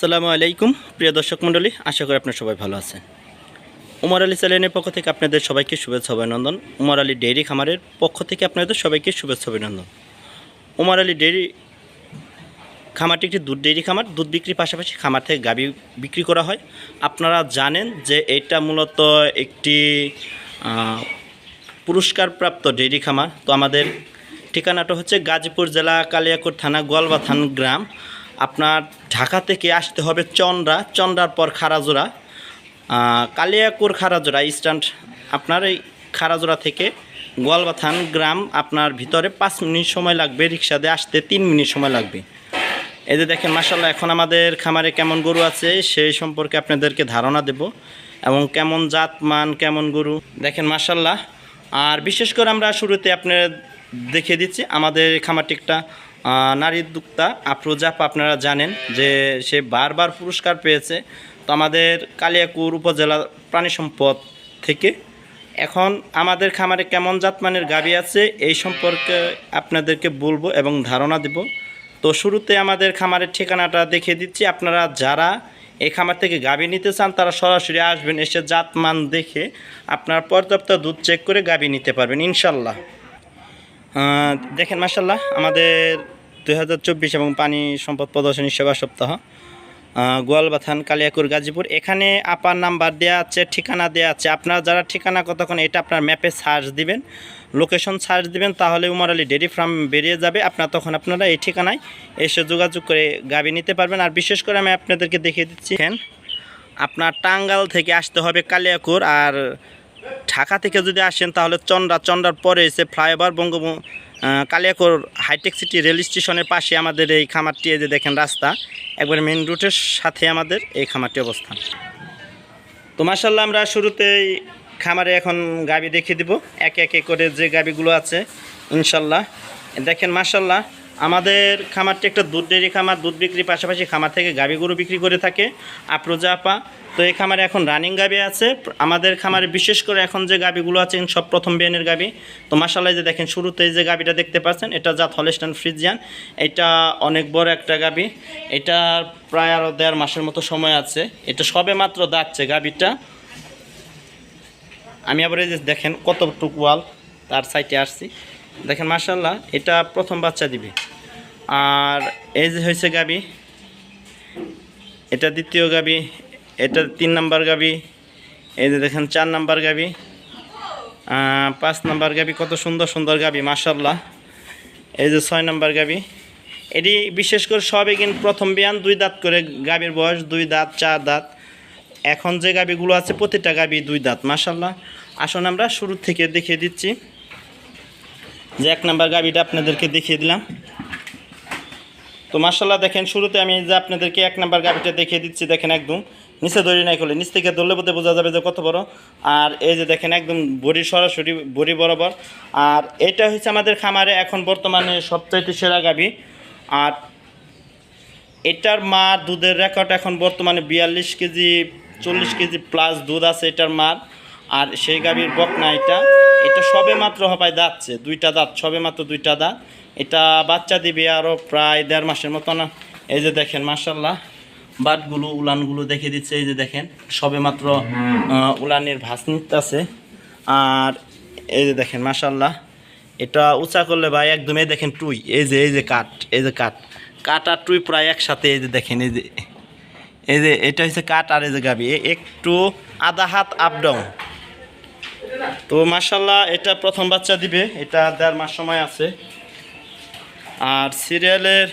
আসসালামু আলাইকুম, প্রিয় দর্শক মণ্ডলী, আশা করি আপনার সবাই ভালো আছেন। উমর আলী চ্যানেলের পক্ষ থেকে আপনাদের সবাইকে শুভেচ্ছা, অভিনন্দন। উমর আলী ডেইরি খামারের পক্ষ থেকে আপনাদের সবাইকে শুভেচ্ছা, অভিনন্দন। উমর আলী ডেইরি খামারটি একটি দুধ ডেইরি খামার। দুধ বিক্রির পাশাপাশি খামার থেকে গাবি বিক্রি করা হয়। আপনারা জানেন যে এটা মূলত একটি পুরস্কারপ্রাপ্ত ডেইরি খামার। তো আমাদের ঠিকানাটা হচ্ছে গাজীপুর জেলা কালিয়াকুর থানা গোয়ালবাথান গ্রাম। আপনার ঢাকা থেকে আসতে হবে চন্দ্রা, চন্দ্রার পর খারাজোড়া। কালিয়াকুর খারাজোড়া স্ট্যান্ড আপনার এই খারাজোড়া থেকে গোয়ালবাথান গ্রাম আপনার ভিতরে পাঁচ মিনিট সময় লাগবে, রিক্সা দিয়ে আসতে তিন মিনিট সময় লাগবে। এই যে দেখেন মাসাল্লাহ এখন আমাদের খামারে কেমন গরু আছে, সেই সম্পর্কে আপনাদেরকে ধারণা দেব। এবং কেমন জাত, মান, কেমন গরু, দেখেন মাসাল্লাহ আর বিশেষ করে আমরা শুরুতে আপনার দেখিয়ে দিচ্ছি, আমাদের খামারটি একটা নারী উদ্যোক্তা আফরোজাপ আপনারা জানেন যে সে বারবার পুরস্কার পেয়েছে। তো আমাদের কালিয়াকুর উপজেলা প্রাণী সম্পদ থেকে। এখন আমাদের খামারে কেমন জাতমানের গাবি আছে, এই সম্পর্কে আপনাদেরকে বলব এবং ধারণা দেব। তো শুরুতে আমাদের খামারের ঠিকানাটা দেখিয়ে দিচ্ছি। আপনারা যারা এই খামার থেকে গাবি নিতে চান, তারা সরাসরি আসবেন, এসে জাতমান দেখে আপনার পর্যাপ্ত দুধ চেক করে গাবি নিতে পারবেন, ইনশাল্লাহ। দেখেন মাসাল্লাহ আমাদের দুই হাজার চব্বিশ এবং পানি সম্পদ প্রদর্শনী সেবা সপ্তাহ গোয়ালবাথান, কালিয়াকুর, গাজীপুর। এখানে আপার নাম্বার দেওয়া আছে, ঠিকানা দেওয়া আছে। আপনারা যারা ঠিকানা কতক্ষণ, এটা আপনার ম্যাপে সার্চ দিবেন, লোকেশন সার্চ দিবেন, তাহলে উমর আলী ডেরি ফার্ম বেরিয়ে যাবে। আপনার তখন আপনারা এই ঠিকানায় এসে যোগাযোগ করে গাবি নিতে পারবেন। আর বিশেষ করে আমি আপনাদেরকে দেখিয়ে দিচ্ছি আপনার টাঙ্গাল থেকে আসতে হবে কালিয়াকুর, আর ঢাকা থেকে যদি আসেন, তাহলে চন্দ্রা চন্দ্রার পরে এসে flyover Bangabandhu Kaliakoir hi tech city rail স্টেশনের পাশে আমাদের এই খামারটি, এই যে দেখেন রাস্তা, একবার মেন রুটের সাথে আমাদের এই খামারটি অবস্থান। তো মার্শাল্লাহ আমরা শুরুতেই খামারে এখন গাবি দেখিয়ে দিব। একে একে করে যে গাবিগুলো আছে ইনশাল্লাহ দেখেন মার্শাল্লাহ আমাদের খামারটি একটা দুধ ডেরি খামার, দুধ বিক্রির পাশাপাশি খামার থেকে গাবি গরু বিক্রি করে থাকে। আপ্রোজা আপা তো এই খামারে এখন রানিং গাবি আছে। আমাদের খামারে বিশেষ করে এখন যে গাবিগুলো আছে সব প্রথম বিয়ানের গাবি। তো মাসাল্লাহ যে দেখেন, শুরুতে যে গাবিটা দেখতে পাচ্ছেন, এটা জাত হলেস্টান ফ্রিজিয়ান। এটা অনেক বড় একটা গাবি। এটা প্রায় আরও দেড় মাসের মতো সময় আছে। এটা সবে মাত্র দাচ্ছে গাবিটা। আমি আবার এই যে দেখেন, কতটুকু ওয়াল তার সাইটে আসছি। দেখেন মার্শাল্লাহ এটা প্রথম বাচ্চা দিবে। আর এই যে হয়েছে গাবি, এটা দ্বিতীয় গাবি এটা তিন নাম্বার গাবি, এই যে দেখেন চার নাম্বার গাবি পাঁচ নাম্বার গাবি কত সুন্দর সুন্দর গাবি মার্শাল্লাহ এই যে ছয় নাম্বার গাবি, এটি বিশেষ করে সবে কিন্তু প্রথম বিয়ান দুই দাঁত করে, গাবির বয়স দুই দাঁত, চার দাঁত। এখন যে গাবিগুলো আছে প্রতিটা গাবি দুই দাঁত মাসাল্লাহ আসুন আমরা শুরু থেকে দেখিয়ে দিচ্ছি। যে এক নাম্বার গাবিটা আপনাদেরকে দেখিয়ে দিলাম। তো মাসাল্লাহ দেখেন শুরুতে আমি যে আপনাদেরকে এক নাম্বার গাবিটা দেখিয়ে দিচ্ছি, দেখেন একদম। নিচে দড়ি নাই করলে, নিচ থেকে ধরলে বোধহয় বোঝা যাবে যে কত বড়। আর এই যে দেখেন, একদম বড়ি সরাসরি বড়ি বরাবর। আর এটা হচ্ছে আমাদের খামারে এখন বর্তমানে সবচাইতে সেরা গাবি আর এটার মা দুধের রেকর্ড এখন বর্তমানে বিয়াল্লিশ কেজি, চল্লিশ কেজি প্লাস দুধ আছে এটার মার। আর সেই গাভীর বকনা এটা। এটা সবে মাত্র হবায় দাঁতছে, দুইটা দাঁত, সবে মাত্র দুইটা দাঁত। এটা বাচ্চা দিবে আরও প্রায় দেড় মাসের মতো না। এই যে দেখেন মার্শাল্লাহ বাটগুলো উলানগুলো দেখে দিচ্ছে, এই যে দেখেন সবে মাত্র উলানের ভাস নিতেছে আর এই যে দেখেন মার্শাল্লাহ এটা উঁচা করলে ভাই একদমই দেখেন টুই, এই যে এই যে কাঠ, এই যে কাঠ। কাঠ আর টুই প্রায় একসাথে, এই যে দেখেন, এই যে এই যে, এটা হচ্ছে কাঠ আর এই যে গাবি একটু আধা হাত আপ ডাউন তো মার্শাল্লাহ এটা প্রথম বাচ্চা দিবে, এটা দেড় মাস সময় আছে। আর সিরিয়ালের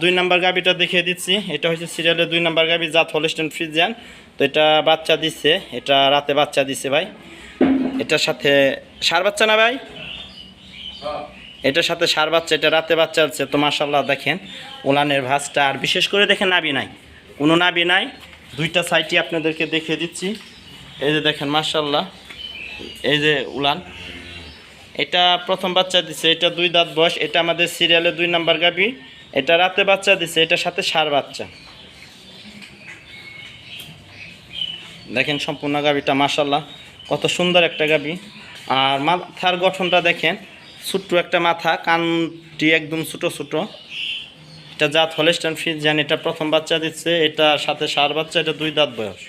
দুই নাম্বার গাবিটা দেখিয়ে দিচ্ছি। এটা হচ্ছে সিরিয়ালের দুই নাম্বার গাবি, জাত হলিস্টেন ফ্রিজিয়ান। তো এটা বাচ্চা দিচ্ছে, এটা রাতে বাচ্চা দিচ্ছে ভাই। এটার সাথে সার বাচ্চা না ভাই? এটার সাথে সার বাচ্চা, এটা রাতে বাচ্চা আছে তো মাসাল্লাহ দেখেন, উলানের ভাঁজটা। আর বিশেষ করে দেখেন নাবি নাই। কোনো নাবি নাই। দুইটা সাইটই আপনাদেরকে দেখিয়ে দিচ্ছি। এই যে দেখেন মাসাল্লাহ এই যে উলান। এটা প্রথম বাচ্চা দিছে, এটা দুই দাঁত বয়স। এটা আমাদের সিরিয়ালে দুই নাম্বার গাবি। এটা রাতে বাচ্চা দিছে, এটার সাথে সার বাচ্চা। দেখেন সম্পূর্ণ গাবিটা মাসাল্লাহ কত সুন্দর একটা গাবি আর মাথার গঠনটা দেখেন, ছোট্ট একটা মাথা, কানটি একদম ছোটো ছোটো। এটা জাত হলেস্টান ফ্রিজিয়ান এটা প্রথম বাচ্চা দিচ্ছে এটা সাথে সার বাচ্চা, এটা দুই দাঁত বয়স।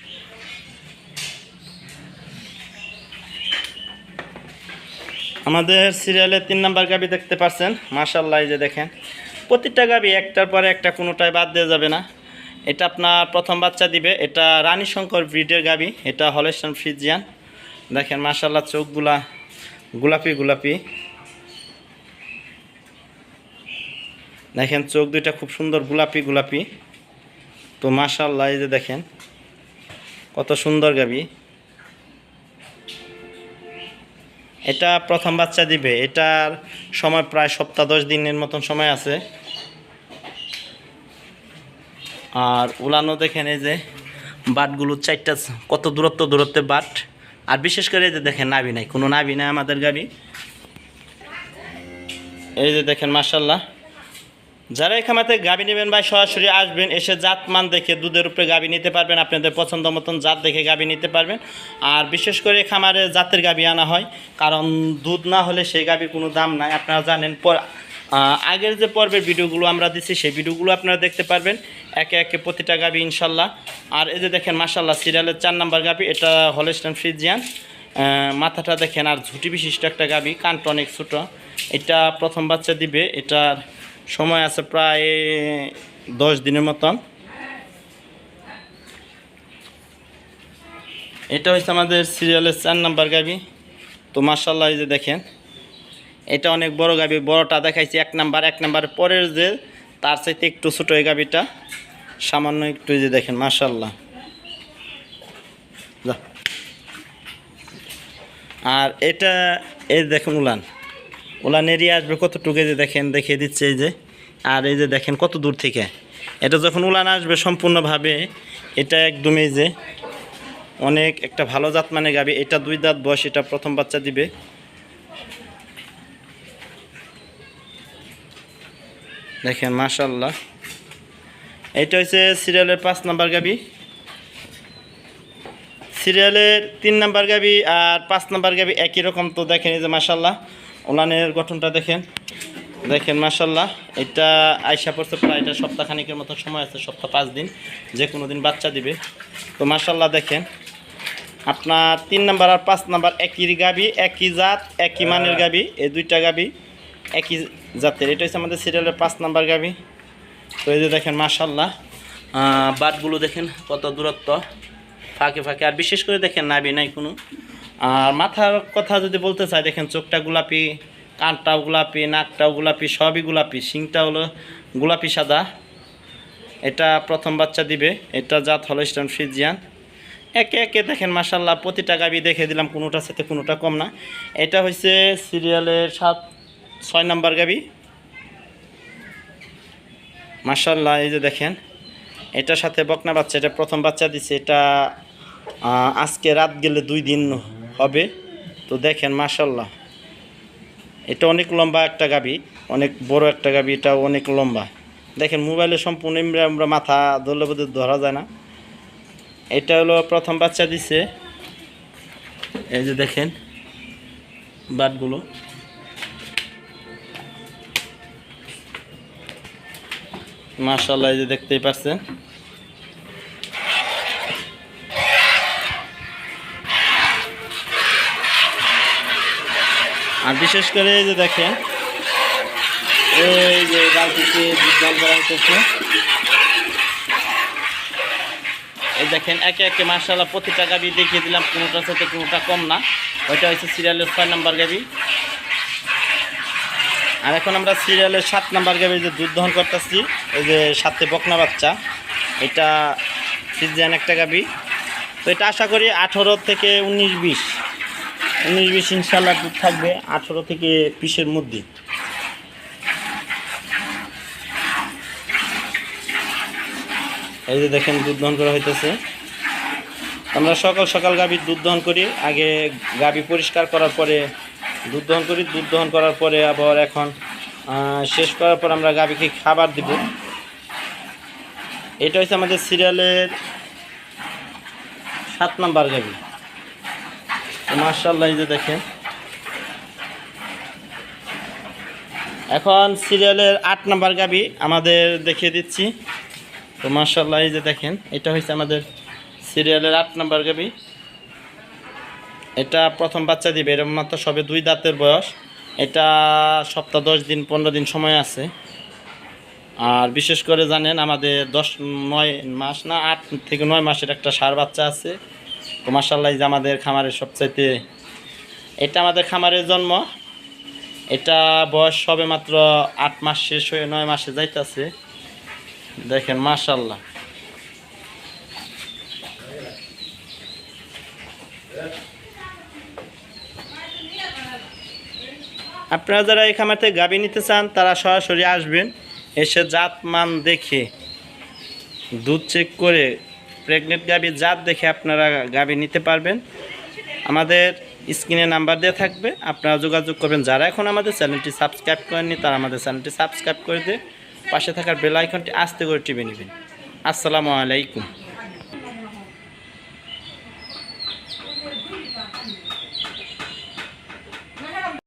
আমাদের সিরিয়ালে তিন নাম্বার গাবি দেখতে পাচ্ছেন মাশাল্লাহ এই যে দেখেন। প্রতিটা গাবি একটার পরে একটা কোনোটাই বাদ দেওয়া যাবে না। এটা আপনার প্রথম বাচ্চা দিবে। এটা রানী শঙ্কর ব্রিডের গাবি। এটা হলেস্টান ফ্রিজিয়ান। দেখেন মাশাল্লাহ চোখগুলা গোলাপি গোলাপি। দেখেন, চোখ দুইটা খুব সুন্দর গোলাপি গোলাপি। তো মাশাল্লাহ এই যে দেখেন, কত সুন্দর গাবি। এটা প্রথম বাচ্চা দিবে। এটার সময় প্রায় সপ্তাহ দশ দিনের মতন সময় আছে। আর উলানো দেখেন এই যে বাটগুলো চারটা কত দূরত্ব, দূরত্বে বাট। আর বিশেষ করে এই যে দেখেন নাবি নাই, কোনো নাবি নাই আমাদের গাবি এই যে দেখেন মার্শাল্লাহ যারা খামাতে গাবি নেবেন ভাই, সরাসরি আসবেন, এসে জাত মান দেখে দুধের উপরে গাবি নিতে পারবেন, আপনাদের পছন্দ মতন জাত দেখে গাবি নিতে পারবেন। আর বিশেষ করে খামারে জাতের গাবি আনা হয়, কারণ দুধ না হলে সেই গাবির কোনো দাম নাই। আপনারা জানেন আগের যে পর্বের ভিডিওগুলো আমরা দিচ্ছি সেই ভিডিওগুলো আপনারা দেখতে পারবেন। একে একে প্রতিটা গাবি ইনশাল্লাহ। আর এই যে দেখেন মাসাল্লাহ সিরিয়ালের চার নাম্বার গাবি, এটা হলেস্টান ফ্রিজিয়ান। মাথাটা দেখেন, আর ঝুটি বিশিষ্ট একটা গাবি কানটা অনেক ছোটো। এটা প্রথম বাচ্চা দিবে, এটার সময় আছে প্রায় দশ দিনের মতন। এটা হচ্ছে আমাদের সিরিয়ালের চার নাম্বার গাবি। তো মার্শাল্লাহ এই যে দেখেন, এটা অনেক বড় গাবি, বড়টা দেখাইছি এক নাম্বার এক নাম্বার পরের যে, তার চাইতে একটু ছোটো এই গাবিটা। সামান্য একটু যে দেখেন মার্শাল্লাহ যা। আর এটা, এই দেখুন উলান। উলান এরিয়া আসবে কতটুকু যে দেখেন, দেখিয়ে দিচ্ছে এই যে। আর এই যে দেখেন কত দূর থেকে। এটা যখন উলান আসবে সম্পূর্ণভাবে, এটা একদমই যে অনেক একটা ভালো জাত মানে গাবে। এটা দুই দাঁত বয়স, এটা প্রথম বাচ্চা দিবে। দেখেন মাশাল্লাহ এটা হচ্ছে সিরিয়ালের পাঁচ নাম্বার গাবি। সিরিয়ালের তিন নাম্বার গাবি আর পাঁচ নাম্বার গাবি একই রকম তো দেখেন এই যে মাশাল্লাহ ওলানের গঠনটা দেখেন। দেখেন মাশাল্লাহ এটা আয়সা পড়ছে প্রায় এটা সপ্তাহখানিকের মতো সময় আছে, সপ্তাহ পাঁচ দিন, যে কোনো দিন বাচ্চা দিবে। তো মাশাল্লাহ দেখেন, আপনার তিন নাম্বার আর পাঁচ নাম্বার একই গাবি, একই জাত, একই মানের গাবি, এই দুইটা গাবি একই জাতের। এটা হচ্ছে আমাদের সিরিয়ালের পাঁচ নাম্বার গাবি। তো এই যে দেখেন মাশাল্লাহ বাটগুলো দেখেন কত দূরত্ব, ফাঁকে ফাঁকে। আর বিশেষ করে দেখেন নাবি নাই কোনো। আর মাথার কথা যদি বলতে চাই, দেখেন, চোখটা গোলাপি, কানটাও গোলাপি, নাকটাও গোলাপি, সবই গোলাপি। শিংটা হলো গোলাপি সাদা। এটা প্রথম বাচ্চা দিবে। এটা জাত হলস্টন ফ্রিজিয়ান একে একে দেখেন মাসাল্লাহ প্রতিটা গাবি দেখে দিলাম, কোনোটার সাথে কোনোটা কম না। এটা হচ্ছে সিরিয়ালের সাত, ছয় নাম্বার গাবি। মাসাল্লাহ এই যে দেখেন, এটার সাথে বকনা বাচ্চা, এটা প্রথম বাচ্চা দিছে, এটা আজকে রাত গেলে দুই দিন হবে। তো দেখেন মাসাল্লাহ এটা অনেক লম্বা একটা গাবি, অনেক বড় একটা গাবি এটা অনেক লম্বা। দেখেন, মোবাইলে সম্পূর্ণ আমরা মাথা ধরলে বোধ ধরা যায় না। এটা হলো প্রথম বাচ্চা দিছে। এই যে দেখেন, বাটগুলো। মাশাল্লাহ এই যে দেখতেই পাচ্ছেন আর বিশেষ করে এই যে দেখেন, এই যে বালতিতে জল করা হচ্ছে এই দেখেন, একে একে মার্শাল্লাহ প্রতিটা গাবি দেখিয়ে দিলাম, কোনোটার সাথে কোনোটা কম না। ওইটা হচ্ছে সিরিয়ালের ছয় নাম্বার গাবি। আর এখন আমরা সিরিয়ালের সাত নাম্বার গাবি যে দুধ দহন করতেছি এই যে সাথে বকনা বাচ্চা, এটা সিজিয়ান একটা গাবি। তো এটা আশা করি আঠেরো থেকে উনিশ বিশ উনিশ বিশ ইনশাল্লাহ দুধ থাকবে আঠেরো থেকে বিশের মধ্যে। এই যে দেখেন দুধ দহন করা হইতেছে। আমরা সকাল সকাল গাভীর দুধ দহন করি, আগে গাভী পরিষ্কার করার পরে দুধ দহন করি, দুধ দহন করার পরে আবার এখন শেষ করার পর আমরা গাভীকে খাবার দিব। এটা হচ্ছে আমাদের সিরিয়ালের সাত নাম্বার গাভী। মার্শাল্লাহ যে দেখেন। এখন সিরিয়ালের আট নাম্বার গাবি আমাদের দেখিয়ে দিচ্ছি। তো মার্শাল্লাহ যে দেখেন, এটা হচ্ছে আমাদের সিরিয়ালের আট নাম্বার গাবি এটা প্রথম বাচ্চা দিবে এরকম মাত্র সবে দুই দাঁতের বয়স। এটা সপ্তাহ দশ দিন, পনেরো দিন সময় আছে। আর বিশেষ করে জানেন, আমাদের দশ, নয় মাস না, আট থেকে নয় মাসের একটা সার বাচ্চা আছে। তো মার্শাল্লাহ যে আমাদের খামারের সবচাইতে, এটা আমাদের খামারের জন্ম। এটা বয়স সবে মাত্র আট মাস শেষ হয়ে নয় মাসে যাইতেছে। দেখেন মাশাল্লাহ আপনারা যারা এই খামার থেকে গাবি নিতে চান, তারা সরাসরি আসবেন, এসে জাত মান দেখে, দুধ চেক করে প্রেগনেন্ট গাবির জাত দেখে আপনারা গাবি নিতে পারবেন। আমাদের স্ক্রিনে নাম্বার দেওয়া থাকবে, আপনারা যোগাযোগ করবেন। যারা এখন আমাদের চ্যানেলটি সাবস্ক্রাইব করেননি, তারা আমাদের চ্যানেলটি সাবস্ক্রাইব করে দিয়ে পাশে থাকার বেল আইকনটি আস্তে করে টিপে নেবেন। আসসালামু আলাইকুম।